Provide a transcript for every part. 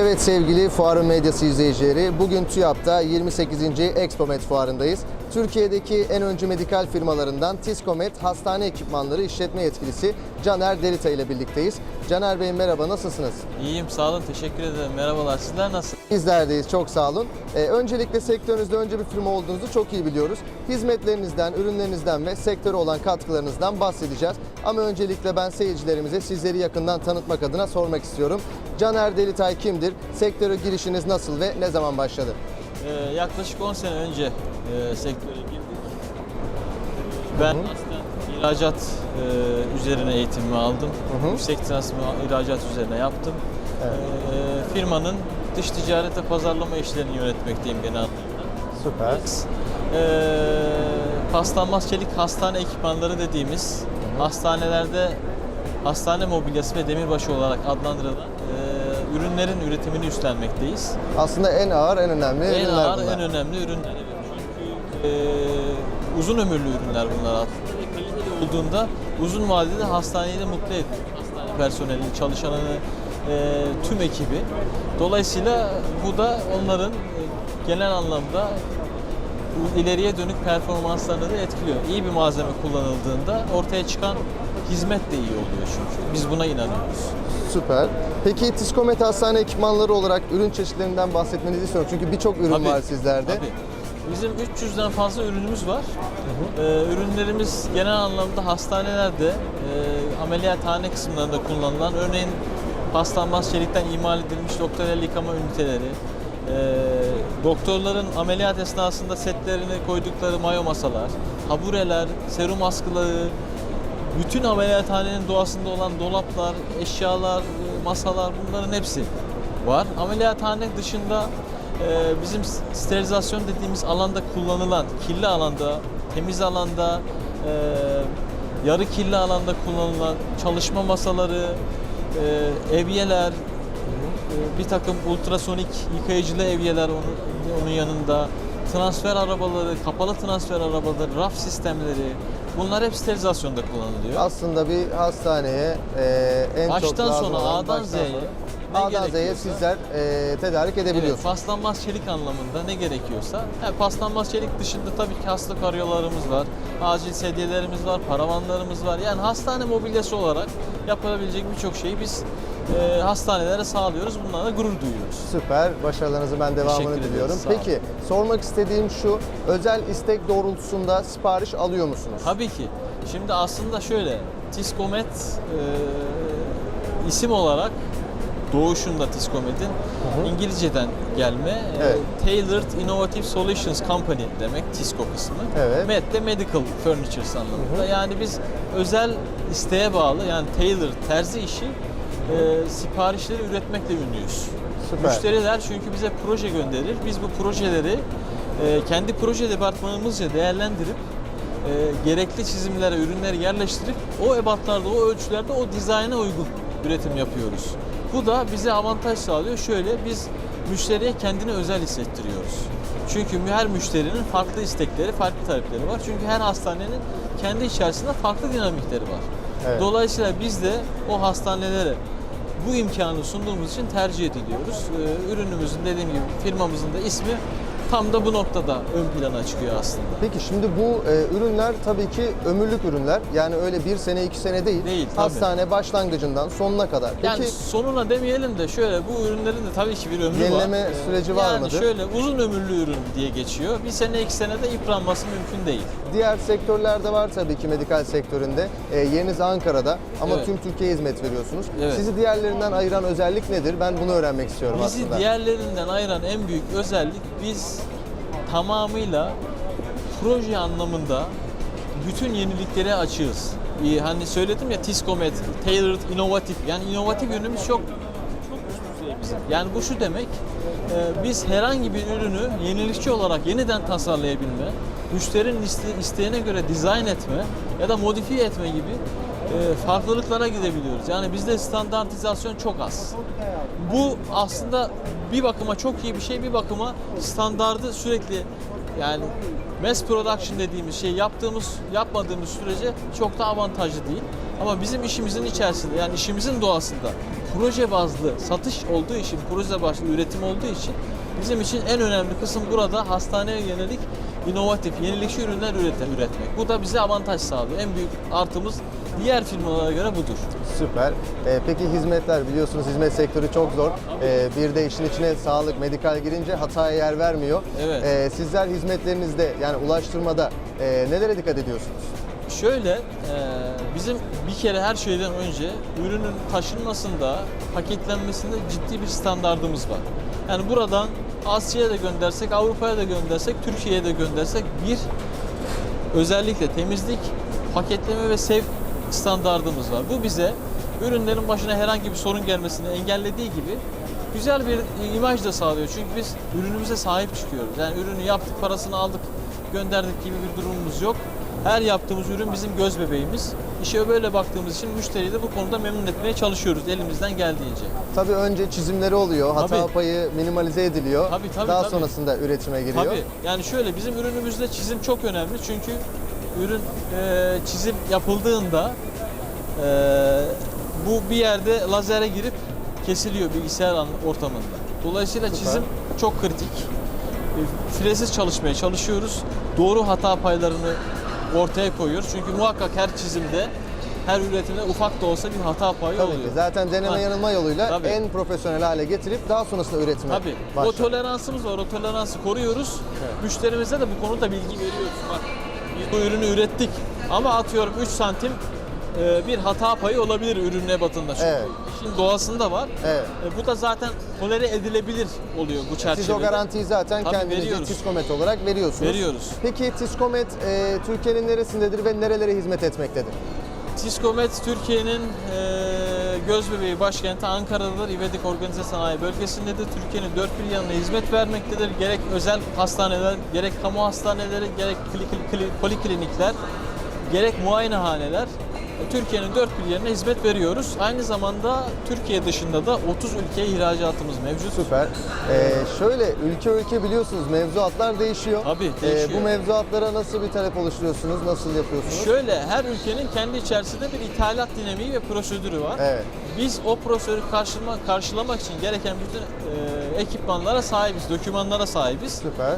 Evet sevgili Fuarın Medyası izleyicileri, bugün TÜYAP'ta 28. Expomed Fuarı'ndayız. Türkiye'deki en öncü medikal firmalarından Tiskomed Hastane Ekipmanları İşletme Yetkilisi Caner Derita ile birlikteyiz. Caner Bey merhaba, nasılsınız? İyiyim, sağ olun. Teşekkür ederim. Merhabalar. Sizler nasıl? Bizlerdeyiz, çok sağ olun. Ee, öncelikle sektörünüzde önce bir firma olduğunuzu çok iyi biliyoruz. Hizmetlerinizden, ürünlerinizden ve sektöre olan katkılarınızdan bahsedeceğiz. Ama öncelikle ben seyircilerimize sizleri yakından tanıtmak adına sormak istiyorum. Caner Delitay kimdir? Sektöre girişiniz nasıl ve ne zaman başladı? Ee, yaklaşık 10 sene önce e, sektöre girdik. Ben aslında ihracat e, üzerine eğitimimi aldım. hı. Yüksek lisansımı ihracat üzerine yaptım. Ee, firmanın dış ticaret ve pazarlama işlerini yönetmekteyim genel anlamda. Süper. Ee, paslanmaz çelik hastane ekipmanları dediğimiz hastanelerde hastane mobilyası ve demirbaşı olarak adlandırılan e, ürünlerin üretimini üstlenmekteyiz. Aslında en ağır, en önemli En ürünler ağır, bunlar. en önemli ürünler. Evet. E, uzun ömürlü ürünler bunlar aslında. Olduğunda uzun vadede hastaneyi de mutlu ediyor. Hastane personelini, çalışanını, e, tüm ekibi. Dolayısıyla bu da onların e, genel anlamda ileriye dönük performanslarını da etkiliyor. İyi bir malzeme kullanıldığında ortaya çıkan hizmet de iyi oluyor çünkü. Biz buna inanıyoruz. Süper. Peki Tiskomet Hastane Ekipmanları olarak ürün çeşitlerinden bahsetmenizi istiyorum. Çünkü birçok ürün Tabii, var sizlerde. Tabii. Bizim 300'den fazla ürünümüz var. Ee, ürünlerimiz genel anlamda hastanelerde, e, ameliyathane kısımlarında kullanılan, örneğin paslanmaz çelikten imal edilmiş doktor el yıkama üniteleri, e, doktorların ameliyat esnasında setlerini koydukları mayo masalar, habureler, serum askıları, bütün ameliyathanenin doğasında olan dolaplar, eşyalar, e, masalar bunların hepsi var. Ameliyathane dışında bizim sterilizasyon dediğimiz alanda kullanılan, kirli alanda, temiz alanda, e, yarı kirli alanda kullanılan çalışma masaları, e, evyeler, e, bir takım ultrasonik yıkayıcılı evyeler onun, onun yanında, transfer arabaları, kapalı transfer arabaları, raf sistemleri, bunlar hep sterilizasyonda kullanılıyor. Aslında bir hastaneye e, en çok Baştan lazım sona, olan A'dan Z'ye A'dan Z'ye sizler e, tedarik Evet, edebiliyorsunuz. paslanmaz çelik anlamında ne gerekiyorsa. Yani paslanmaz çelik dışında tabii ki hasta karyolarımız var, acil sedyelerimiz var, paravanlarımız var. Yani hastane mobilyası olarak yapılabilecek birçok şeyi biz e, hastanelere sağlıyoruz. Bunlarla da gurur duyuyoruz. Süper. Başarılarınızı ben devamını Teşekkür ederiz, diliyorum. olun. Peki sormak istediğim şu. Özel istek doğrultusunda sipariş alıyor musunuz? Tabii ki. Şimdi aslında şöyle, Tiskomet e, isim olarak doğuşunda Tiskomet'in İngilizceden gelme e, Evet. Tailored Innovative Solutions Company demek Tisko kısmı. Evet. Med de Medical Furnitures anlamında. Yani biz özel isteğe bağlı yani tailored terzi işi e, siparişleri üretmekle ünlüyüz. Süper. Müşteriler çünkü bize proje gönderir. Biz bu projeleri e, kendi proje departmanımızca değerlendirip e, gerekli çizimlere, ürünleri yerleştirip o ebatlarda, o ölçülerde, o dizayna uygun üretim yapıyoruz. Bu da bize avantaj sağlıyor. Şöyle biz müşteriye kendini özel hissettiriyoruz. Çünkü her müşterinin farklı istekleri, farklı talepleri var. Çünkü her hastanenin kendi içerisinde farklı dinamikleri var. Evet. Dolayısıyla biz de o hastanelere bu imkanı sunduğumuz için tercih ediliyoruz. Ee, ürünümüzün dediğim gibi firmamızın da ismi tam da bu noktada ön plana çıkıyor aslında. Peki şimdi bu e, ürünler tabii ki ömürlük ürünler. Yani öyle bir sene iki sene değil. Değil, tabii. Hastane başlangıcından sonuna kadar. Peki Yani sonuna demeyelim de şöyle bu ürünlerin de tabii ki bir ömrü Yenileme var. süreci var yani mıdır? şöyle uzun ömürlü ürün diye geçiyor. Bir sene iki senede yıpranması mümkün değil. diğer sektörlerde var tabii ki medikal sektöründe. E, yeriniz Ankara'da ama Evet. tüm Türkiye'ye hizmet veriyorsunuz. Evet. Sizi diğerlerinden ayıran özellik nedir? Ben bunu öğrenmek istiyorum Bizi aslında. diğerlerinden ayıran en büyük özellik biz tamamıyla proje anlamında bütün yeniliklere açığız. Ee, Hani söyledim ya Tiskomet, Tailored, inovatif. Yani inovatif ürünümüz çok. Yani bu şu demek, e, biz herhangi bir ürünü yenilikçi olarak yeniden tasarlayabilme, müşterinin iste- isteğine göre dizayn etme ya da modifiye etme gibi e, farklılıklara gidebiliyoruz. Yani bizde standartizasyon çok az. Bu aslında bir bakıma çok iyi bir şey, bir bakıma standardı sürekli yani mass production dediğimiz şey yaptığımız, yapmadığımız sürece çok da avantajlı değil. Ama bizim işimizin içerisinde yani işimizin doğasında proje bazlı satış olduğu için, proje bazlı üretim olduğu için bizim için en önemli kısım burada hastaneye yönelik inovatif, yenilikçi ürünler ürete- üretmek. Bu da bize avantaj sağlıyor. En büyük artımız diğer firmalara göre budur. Süper. Ee, peki hizmetler biliyorsunuz hizmet sektörü çok zor. Ee, bir de işin içine sağlık, medikal girince hataya yer vermiyor. Evet. Ee, sizler hizmetlerinizde yani ulaştırmada e, nelere dikkat ediyorsunuz? Şöyle, e, bizim bir kere her şeyden önce ürünün taşınmasında, paketlenmesinde ciddi bir standardımız var. Yani buradan Asya'ya da göndersek, Avrupa'ya da göndersek, Türkiye'ye de göndersek bir özellikle temizlik, paketleme ve sevk standardımız var. Bu bize ürünlerin başına herhangi bir sorun gelmesini engellediği gibi güzel bir imaj da sağlıyor. Çünkü biz ürünümüze sahip çıkıyoruz. Yani ürünü yaptık, parasını aldık, gönderdik gibi bir durumumuz yok. Her yaptığımız ürün bizim göz bebeğimiz. İşe böyle baktığımız için müşteriyi de bu konuda memnun etmeye çalışıyoruz elimizden geldiğince. Tabii önce çizimleri oluyor, hata Tabii. payı minimalize ediliyor. Tabii, tabii, Daha tabii. sonrasında üretime giriyor. Tabii. Yani şöyle bizim ürünümüzde çizim çok önemli. Çünkü ürün e, çizim yapıldığında e, bu bir yerde lazere girip kesiliyor bilgisayar ortamında. Dolayısıyla Süper. çizim çok kritik. E, Firesiz çalışmaya çalışıyoruz. Doğru hata paylarını ortaya koyuyoruz. Çünkü muhakkak her çizimde, her üretimde ufak da olsa bir hata payı Tabii oluyor. ki. Zaten deneme Ha. yanılma yoluyla Tabii. en profesyonel hale getirip daha sonrasında üretime Tabii. O başlar. toleransımız var. O toleransı koruyoruz. Evet. Müşterimize de bu konuda bilgi veriyoruz. Bak biz bu ürünü ürettik ama atıyorum 3 santim e, bir hata payı olabilir ürün ebatında. Çünkü Evet. İşin doğasında var. Evet. E, bu da zaten tolere edilebilir oluyor bu çerçevede. Siz o garantiyi zaten Tabii kendinize veriyoruz. Tiskomet olarak veriyorsunuz. Veriyoruz. Peki Tiskomet e, Türkiye'nin neresindedir ve nerelere hizmet etmektedir? Tiskomet Türkiye'nin e, göz bebeği başkenti Ankara'dadır. İvedik Organize Sanayi Bölgesi'ndedir. Türkiye'nin dört bir yanına hizmet vermektedir. Gerek özel hastaneler, gerek kamu hastaneleri, gerek kli- kli- poliklinikler, gerek muayenehaneler Türkiye'nin dört bir yerine hizmet veriyoruz. Aynı zamanda Türkiye dışında da 30 ülkeye ihracatımız mevcut. Süper. Ee, şöyle ülke ülke biliyorsunuz mevzuatlar değişiyor. Tabii, Ee, değişiyor. bu mevzuatlara nasıl bir talep oluşturuyorsunuz? Nasıl yapıyorsunuz? Şöyle her ülkenin kendi içerisinde bir ithalat dinamiği ve prosedürü var. Evet. Biz o prosedürü karşılama, karşılamak için gereken bütün e, ekipmanlara sahibiz, dokümanlara sahibiz. Süper. E,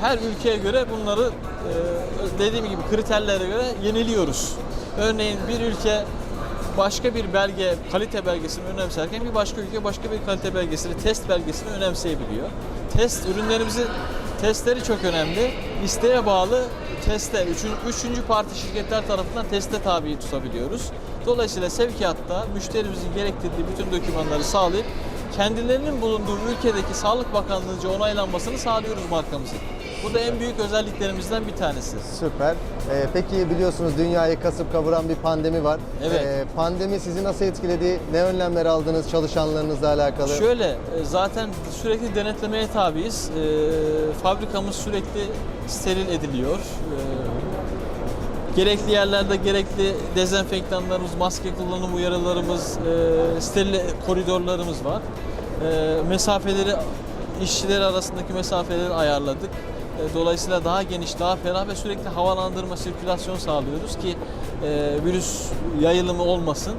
her ülkeye göre bunları e, dediğim gibi kriterlere göre yeniliyoruz. Örneğin bir ülke başka bir belge, kalite belgesini önemserken bir başka ülke başka bir kalite belgesini, test belgesini önemseyebiliyor. Test ürünlerimizi testleri çok önemli. İsteğe bağlı teste, üçün, üçüncü parti şirketler tarafından teste tabi tutabiliyoruz. Dolayısıyla sevkiyatta müşterimizin gerektirdiği bütün dokümanları sağlayıp kendilerinin bulunduğu ülkedeki Sağlık Bakanlığı'nca onaylanmasını sağlıyoruz markamızın. Bu da en büyük özelliklerimizden bir tanesi. Süper. Ee, peki biliyorsunuz dünyayı kasıp kavuran bir pandemi var. Evet. Ee, pandemi sizi nasıl etkiledi? Ne önlemler aldınız çalışanlarınızla alakalı? Şöyle e, zaten sürekli denetlemeye tabiiz. E, fabrikamız sürekli steril ediliyor. E, gerekli yerlerde gerekli dezenfektanlarımız, maske kullanım uyarılarımız, e, steril koridorlarımız var. E, mesafeleri işçiler arasındaki mesafeleri ayarladık. E, Dolayısıyla daha geniş, daha ferah ve sürekli havalandırma, sirkülasyon sağlıyoruz ki e, virüs yayılımı olmasın.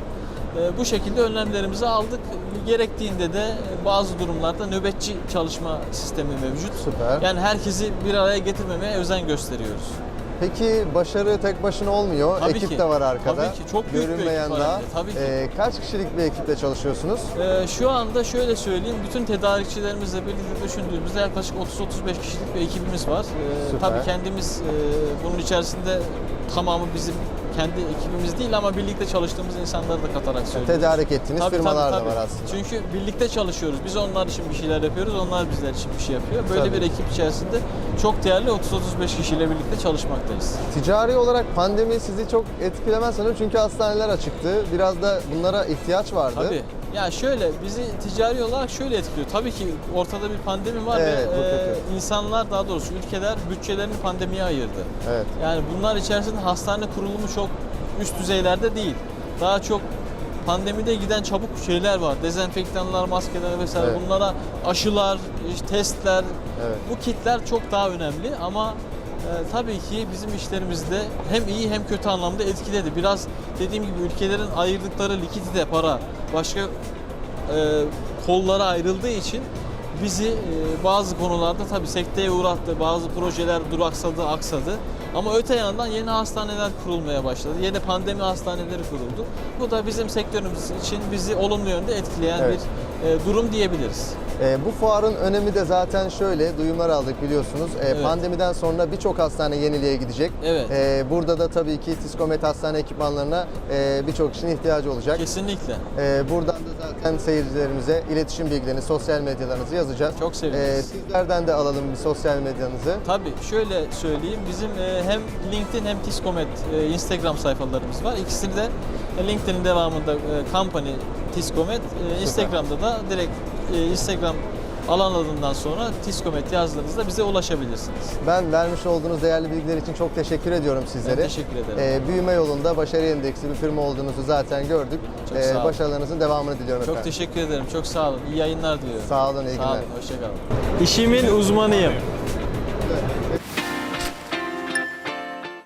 E, Bu şekilde önlemlerimizi aldık. Gerektiğinde de bazı durumlarda nöbetçi çalışma sistemi mevcut. Süper. Yani herkesi bir araya getirmemeye özen gösteriyoruz. Peki başarı tek başına olmuyor. Tabii ekip ki. de var arkada. Tabii ki. Çok büyük bir Görünmeyen ekip var daha. Tabii ki. Ee, kaç kişilik bir ekiple çalışıyorsunuz? Ee, şu anda şöyle söyleyeyim, bütün tedarikçilerimizle birlikte düşündüğümüzde yaklaşık 30-35 kişilik bir ekibimiz var. Ee, Süper. tabii kendimiz e, bunun içerisinde tamamı bizim kendi ekibimiz değil ama birlikte çalıştığımız insanları da katarak söylüyoruz. Tedarik ettiğiniz Tabii, firmalar tabii, da var tabii. aslında. Çünkü birlikte çalışıyoruz. Biz onlar için bir şeyler yapıyoruz, onlar bizler için bir şey yapıyor. Böyle Tabii. bir ekip içerisinde çok değerli 30-35 kişiyle birlikte çalışmaktayız. Ticari olarak pandemi sizi çok etkilemez sanırım çünkü hastaneler açıktı. Biraz da bunlara ihtiyaç vardı. Tabii. Ya şöyle bizi ticari olarak şöyle etkiliyor. Tabii ki ortada bir pandemi var Evet, bu ve e, kötü. insanlar daha doğrusu ülkeler bütçelerini pandemiye ayırdı. Evet. Yani bunlar içerisinde hastane kurulumu çok üst düzeylerde değil. Daha çok pandemide giden çabuk şeyler var. Dezenfektanlar, maskeler vesaire. Evet. Bunlara aşılar, işte testler, Evet. bu kitler çok daha önemli ama e, tabii ki bizim işlerimizde hem iyi hem kötü anlamda etkiledi. Biraz dediğim gibi ülkelerin ayırdıkları likidite para başka e, kollara ayrıldığı için bizi e, bazı konularda tabii sekteye uğrattı. Bazı projeler duraksadı, aksadı. Ama öte yandan yeni hastaneler kurulmaya başladı. Yeni pandemi hastaneleri kuruldu. Bu da bizim sektörümüz için bizi olumlu yönde etkileyen Evet. bir e, durum diyebiliriz. E, bu fuarın önemi de zaten şöyle, duyumlar aldık biliyorsunuz. E, Evet. Pandemiden sonra birçok hastane yeniliğe gidecek. Evet. E, burada da tabii ki Tiskomet hastane ekipmanlarına e, birçok kişinin ihtiyacı olacak. Kesinlikle. E, buradan da zaten seyircilerimize iletişim bilgilerini, sosyal medyalarınızı yazacağız. Çok seviniriz. E, sizlerden de alalım bir sosyal medyanızı. Tabii şöyle söyleyeyim bizim e, hem LinkedIn hem Tiskomet e, Instagram sayfalarımız var. İkisini de e, LinkedIn'in devamında e, company Tiskomet, e, Instagram'da da direkt e, Instagram alan adından sonra Tiskomet yazdığınızda bize ulaşabilirsiniz. Ben vermiş olduğunuz değerli bilgiler için çok teşekkür ediyorum Ben sizlere. teşekkür ederim. E, büyüme yolunda başarı endeksi bir firma olduğunuzu zaten gördük. Çok E, sağ olun. başarılarınızın devamını diliyorum Çok efendim. teşekkür ederim. Çok sağ olun. İyi yayınlar diliyorum. Sağ olun, iyi Sağ günler. olun. Hoşçakalın. İşimin uzmanıyım.